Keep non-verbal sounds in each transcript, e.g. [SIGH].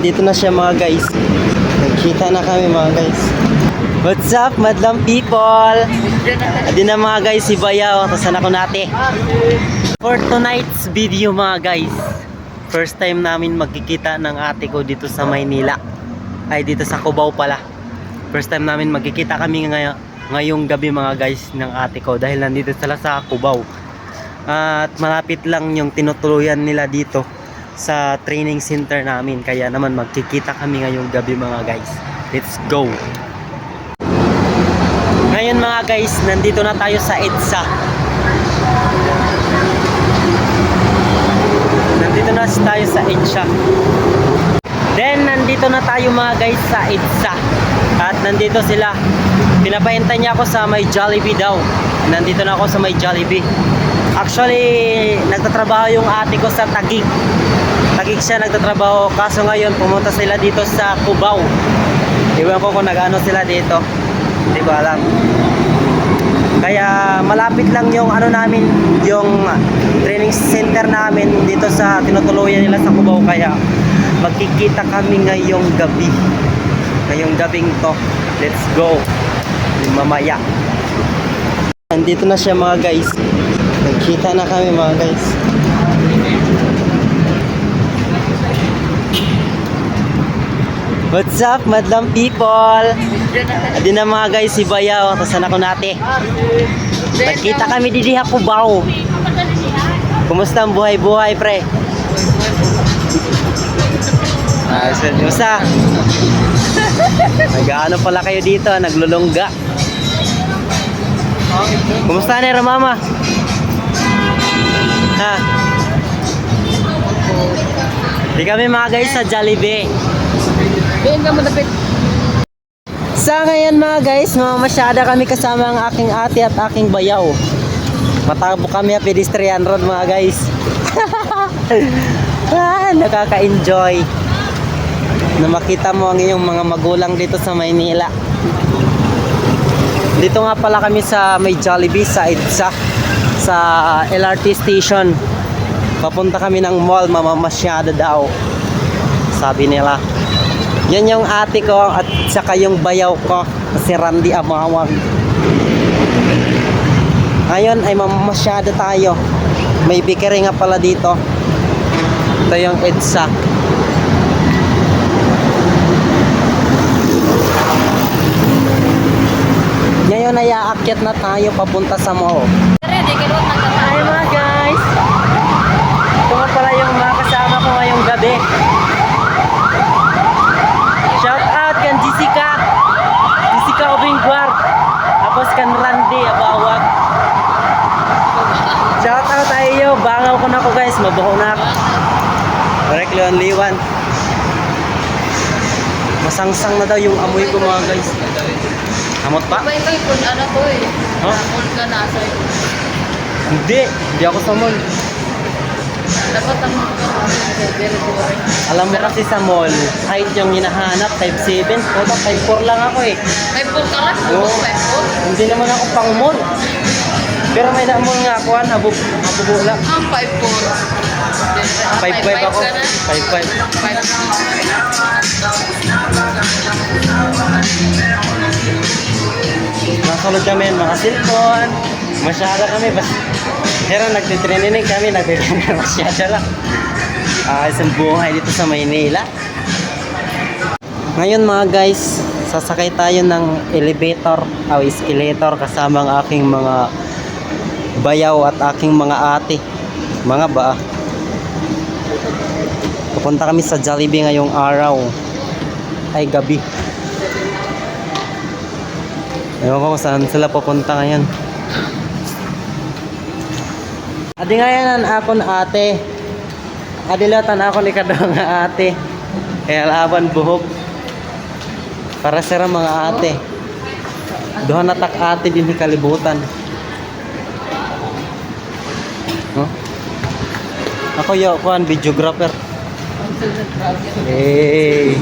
Nandito na siya mga guys. Nagkita na kami mga guys. What's up, madlang people? Adi na mga guys, si Bayaw. Tasan ako nate. For tonight's video mga guys. First time namin magkikita ng ate ko dito sa Maynila. Ay, dito sa Cubao pala. First time namin magkikita kami ngay ngayong gabi mga guys ng ate ko dahil nandito sila sa Cubao. At malapit lang yung tinutuluyan nila dito sa training center namin. Kaya naman magkikita kami ngayong gabi mga guys. Let's go! Ngayon mga guys, nandito na tayo sa EDSA. Nandito na tayo sa EDSA. Then, nandito na tayo mga guys sa EDSA. At nandito sila. Pinapahintay niya ako sa may Jollibee daw. Nandito na ako sa may Jollibee. Actually, nagtatrabaho yung ate ko sa Tagig. Tagig siya nagtatrabaho. Kaso ngayon, pumunta sila dito sa Cubao. Iwan ko kung nag-ano sila dito. Hindi ko alam. Kaya malapit lang yung ano namin, yung training center namin dito sa tinutuluyan nila sa Cubao. Kaya magkikita kami ngayong gabi. Ngayong gabing to. Let's go. Mamaya. Andito na siya mga guys. Nagkita na kami mga guys. What's up, madlang people? Adi na mga guys, si Bayaw. Tasan ako nate. Nagkita kami di diha Cubao. Kumusta ang buhay-buhay, pre? Ah, seryosa. Nag-ano pala kayo dito, naglulungga. Kumusta na rin, mama? Ha? Di kami mga guys sa Jollibee. Bihin ka mo dapit. Sa ngayon mga guys, mamasyada kami kasama ang aking ate at aking bayaw. Matabo kami sa pedestrian road mga guys. [LAUGHS] ah, nakaka-enjoy na makita mo ang iyong mga magulang dito sa Maynila. Dito nga pala kami sa may Jollibee sa EDSA sa LRT station. Papunta kami ng mall, mamamasyada daw. Sabi nila. Yan yung ate ko at saka yung bayaw ko, si Randy Amawag. Ngayon ay mamasyada tayo. May bakery nga pala dito. Ito yung EDSA. Ngayon ay aakyat na tayo papunta sa mall. Ready, kilot ng tata. Hi mga guys! Ito nga pala yung mga kasama ko ngayong gabi. Shout out kan Jessica! Jessica Obingguar. Tapos kan Randy Abawag. Shout out tayo. Bangaw ko na ako guys. Mabuho na ako. Correct Leon Liwan. Masangsang na daw yung amoy ko mga guys. Amot pa? Iba iba kung ano to eh. Huh? Mall ka na. So, Hindi. Hindi ako sa mall. Dapat ang very boring. Alam mo kasi sa mall, height yung hinahanap, 5'7". Kota, 5'4 lang ako eh. May pool ka lang? Oo. May pool? Hindi naman ako pang mall. Pero may naamol nga ako, ah, abu, abubo lang. Ah, 5'4". 5'5 ako. ka na? 5'5. 5'5". Nasunod kami, mga cellphone. Masyada kami. Bas, pero nagtitraining kami, nagtitraining [LAUGHS] masyada lang. Ah, isang buhay dito sa Maynila. Ngayon mga guys, sasakay tayo ng elevator o escalator kasama ang aking mga bayaw at aking mga ate. Mga ba? Pupunta kami sa Jollibee ngayong araw. Ay gabi. Ewan ko kung saan sila pupunta ngayon. Adi nga yan akon ate. Adi latan ako ni kadang nga [LAUGHS] ate. Kaya laban buhok. Para sira mga ate. Doon natak ate din ni kalibutan. Huh? Ako yo kuan videographer. Eh.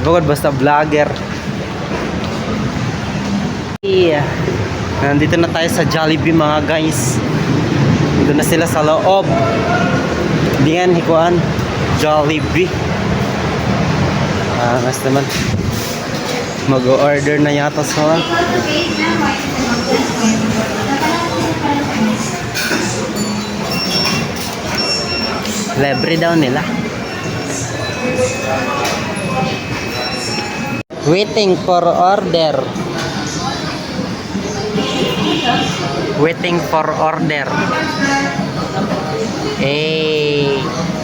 Ipagod basta vlogger. Yeah. Nandito na tayo sa Jollibee mga guys. Doon na sila sa loob. Diyan, hikuan. Jollibee. Angas naman. Mag-order na yata sa Libre daw nila. Waiting for order. Waiting for order.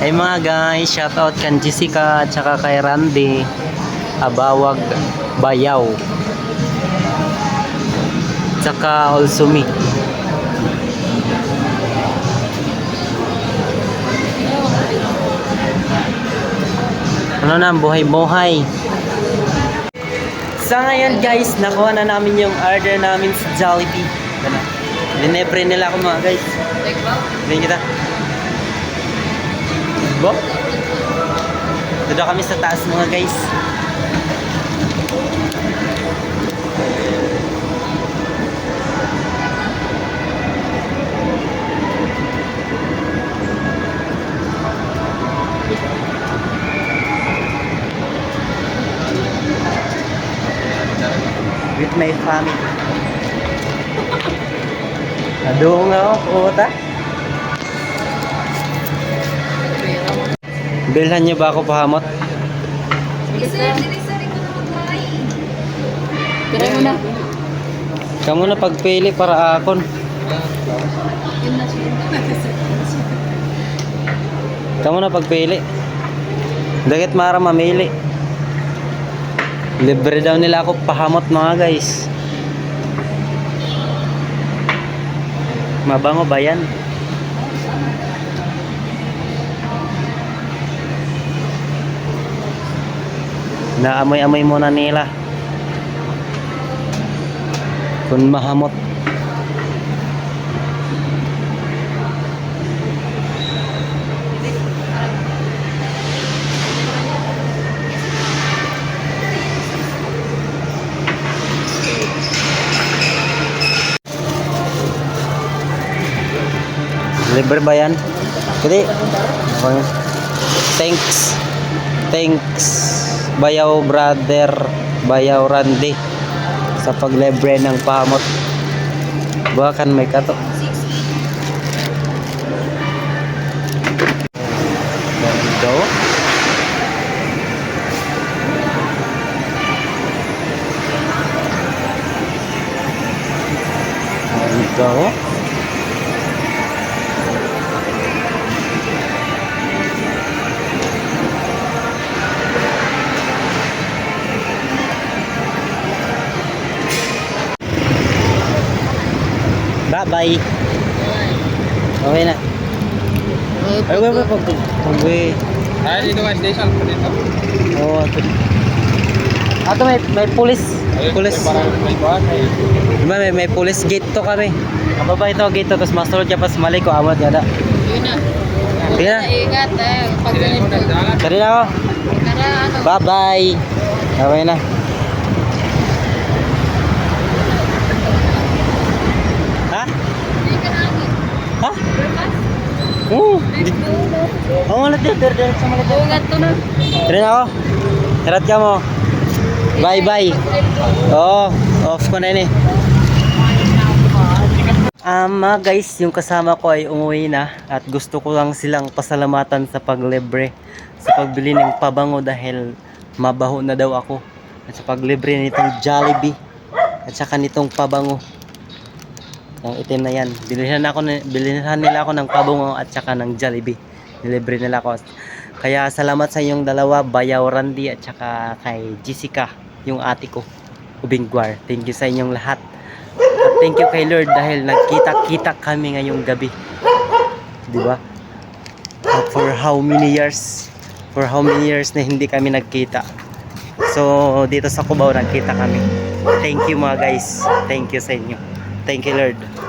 Hey, mga guys, shout out kan Jessica at saka kay Randy. Abawag Bayaw. Tsaka also me. Ano na, buhay-buhay. Sa ngayon guys, nakuha na namin yung order namin sa Jollibee. Dinepre nila ako mga guys. Tingin kita. Bo? Dito kami sa taas mga guys. With my family. Adoong nga ako, puta. Bilhan niyo ba ako pahamot? Pera mo na. Kamu na pagpili para akon. Kamu na [LAUGHS] pagpili. Dagit mara mamili. Libre daw nila ako pahamot mga guys. Mabango ba yan? Naamoy-amoy muna nila. Kung mahamot. Libre ba yan? Hindi. Thanks. Thanks. Bayaw brother. Bayaw Randy. Sa paglibre ng pamot. Bakan may kato. There we Bye-bye. Okay na. Ay, wait, wait, pag, pag, wait. Ay, dito nga station. Dito. Oo, ato. Ato, may, may police. Police. Parang may buwan. May... Diba, may, may police gate to kami. Kababa ito, gate to, tapos masulod ka pas mali ko, amot yada. Yun na. Na. Ingat eh. Pag Hindi ganito. Tari na ako. Ano. Bye-bye. Okay na. Ha? Hindi ka namin. Ha? Oo. Oo, malat yun. Dire, dire, sa malat yun. Ingat to na. Tari na ako. Herat ka mo. Bye-bye. Oo, off ko na yun eh. Um, mga guys, yung kasama ko ay umuwi na at gusto ko lang silang pasalamatan sa paglibre sa pagbili ng pabango dahil mabaho na daw ako at sa paglibre nitong Jollibee at saka nitong pabango yung itim na yan bilhin ako bilhinhan nila ako ng pabango at saka ng Jollibee nilibre nila ako kaya salamat sa inyong dalawa Bayaw Randy at saka kay Jessica yung ate ko Ubingwar thank you sa inyong lahat at thank you kay Lord dahil nagkita-kita kami ngayong gabi. Di ba? For how many years? For how many years na hindi kami nagkita. So, dito sa Cubao nagkita kami. Thank you mga guys. Thank you sa inyo. Thank you Lord.